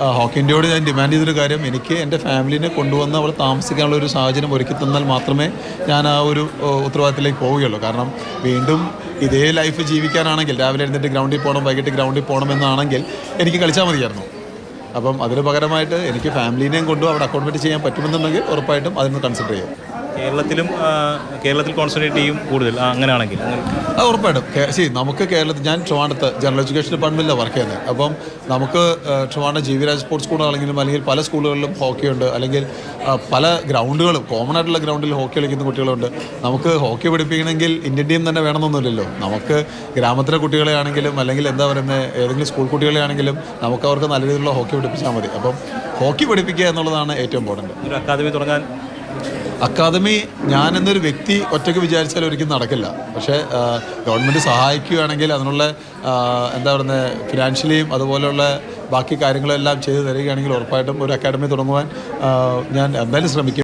ആ, ഹോക്കി ഞാൻ ഡിമാൻഡ് ചെയ്തൊരു കാര്യം എനിക്ക് എന്റെ ഫാമിലിനെ കൊണ്ടുവന്ന് അവിടെ താമസിക്കാനുള്ള ഒരു സാഹചര്യം ഒരുക്കി തന്നാൽ മാത്രമേ ഞാൻ ആ ഒരു ഉത്തരവാദിത്തത്തിലേക്ക് പോവുകയുള്ളൂ. കാരണം വീണ്ടും ഇതേ ലൈഫ് ജീവിക്കാനാണെങ്കിൽ രാവിലെ എഴുന്നേറ്റ് ഗ്രൗണ്ടിൽ പോകണം വൈകിട്ട് ഗ്രൗണ്ടിൽ പോകണം എന്നാണെങ്കിൽ എനിക്ക് കളിച്ചാൽ മതിയായിരുന്നു. അപ്പം അതിന് പകരമായിട്ട് എനിക്ക് ഫാമിലിനെയും കൊണ്ടും അവിടെ അക്കോമഡേറ്റ് ചെയ്യാൻ പറ്റുമെന്നുണ്ടെങ്കിൽ ഉറപ്പായിട്ടും അതിന് കൺസിഡർ ചെയ്യും. കേരളത്തിലും കേരളത്തിൽ കോൺസെൻട്രേറ്റ് ചെയ്യും കൂടുതൽ. അങ്ങനെയാണെങ്കിൽ. അത് ഉറപ്പായിട്ടും. ശരി നമുക്ക് കേരളത്തിൽ ഞാൻ ട്രിവാണ്ടത്ത് ജനറൽ എഡ്യൂക്കേഷൻ ഡിപ്പാർട്ട്മെന്റിലാണ് വർക്ക് ചെയ്യുന്നത്. അപ്പം നമുക്ക് ട്രിവാണ്ട ജി വി രാജ് സ്പോർട്സ് സ്കൂളാണെങ്കിലും അല്ലെങ്കിൽ പല സ്കൂളുകളിലും ഹോക്കി ഉണ്ട്. അല്ലെങ്കിൽ പല ഗ്രൗണ്ടുകളും കോമൺ ആയിട്ടുള്ള ഗ്രൗണ്ടിൽ ഹോക്കി കളിക്കുന്ന കുട്ടികളുണ്ട്. നമുക്ക് ഹോക്കി പഠിപ്പിക്കണമെങ്കിൽ ഇന്ത്യൻ ടീം തന്നെ വേണമെന്നൊന്നുമില്ലല്ലോ. നമുക്ക് ഗ്രാമത്തിലെ കുട്ടികളെ ആണെങ്കിലും അല്ലെങ്കിൽ എന്താ പറയുന്നത് ഏതെങ്കിലും സ്കൂൾ കുട്ടികളെ ആണെങ്കിലും നമുക്ക് അവർക്ക് നല്ല രീതിയിലുള്ള ഹോക്കി പഠിപ്പിച്ചാൽ മതി. അപ്പം ഹോക്കി പഠിപ്പിക്കുക എന്നുള്ളതാണ് ഏറ്റവും ഇമ്പോർട്ടന്റ് ഒരു അക്കാദമി തുടങ്ങാൻ അക്കാദമി ഞാൻ എന്നൊരു വ്യക്തി ഒറ്റയ്ക്ക് വിചാരിച്ചാൽ ഒരിക്കലും നടക്കില്ല. പക്ഷേ ഗവൺമെന്റ് സഹായിക്കുകയാണെങ്കിൽ അതിനുള്ള എന്താ പറയുന്നത് ഫിനാൻഷ്യലിയും അതുപോലെയുള്ള ബാക്കി കാര്യങ്ങളെല്ലാം ചെയ്തു തരികയാണെങ്കിൽ ഉറപ്പായിട്ടും ഒരു അക്കാദമി തുടങ്ങുവാൻ ഞാൻ എന്തായാലും ശ്രമിക്കും.